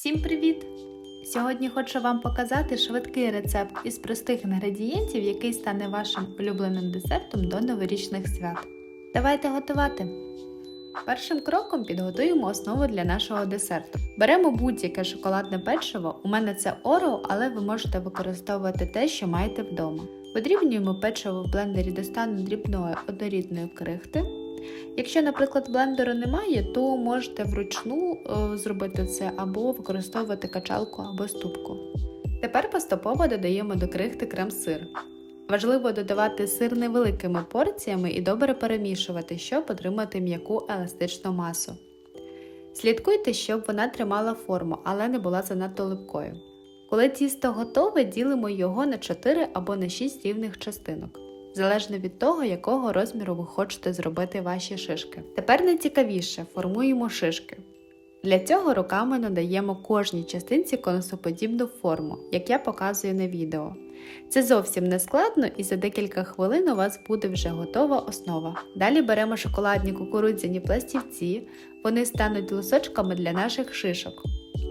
Всім привіт! Сьогодні хочу вам показати швидкий рецепт із простих інгредієнтів, який стане вашим улюбленим десертом до новорічних свят. Давайте готувати! Першим кроком підготуємо основу для нашого десерту. Беремо будь-яке шоколадне печиво, у мене це Орео, але ви можете використовувати те, що маєте вдома. Подрібнюємо печиво в блендері до стану дрібної однорідної крихти. Якщо, наприклад, блендеру немає, то можете вручну е, зробити це або використовувати качалку або ступку. Тепер поступово додаємо до крихти крем-сир. Важливо додавати сир невеликими порціями і добре перемішувати, щоб отримати м'яку еластичну масу. Слідкуйте, щоб вона тримала форму, але не була занадто липкою. Коли тісто готове, ділимо його на 4 або на 6 рівних частинок залежно від того, якого розміру ви хочете зробити ваші шишки. Тепер найцікавіше формуємо шишки. Для цього руками надаємо кожній частинці конусоподібну форму, як я показую на відео. Це зовсім не складно і за декілька хвилин у вас буде вже готова основа. Далі беремо шоколадні кукурудзяні пластівці, вони стануть лусочками для наших шишок.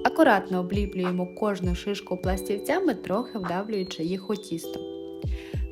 Акуратно обліплюємо кожну шишку пластівцями, трохи вдавлюючи їх у тісто.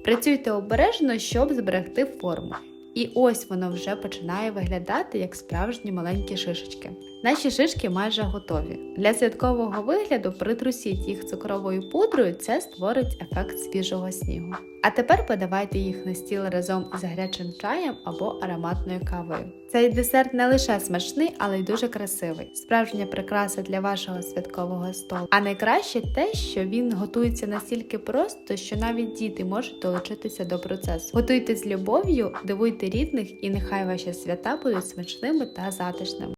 Працюйте обережно, щоб зберегти форму. І ось воно вже починає виглядати як справжні маленькі шишечки. Наші шишки майже готові. Для святкового вигляду притрусіть їх цукровою пудрою, це створить ефект свіжого снігу. А тепер подавайте їх на стіл разом із гарячим чаєм або ароматною кавою. Цей десерт не лише смачний, але й дуже красивий. Справжня прикраса для вашого святкового столу. А найкраще те, що він готується настільки просто, що навіть діти можуть долучитися до процесу. Готуйте з любов'ю, дивуйте рідних, і нехай ваші свята будуть смачними та затишними.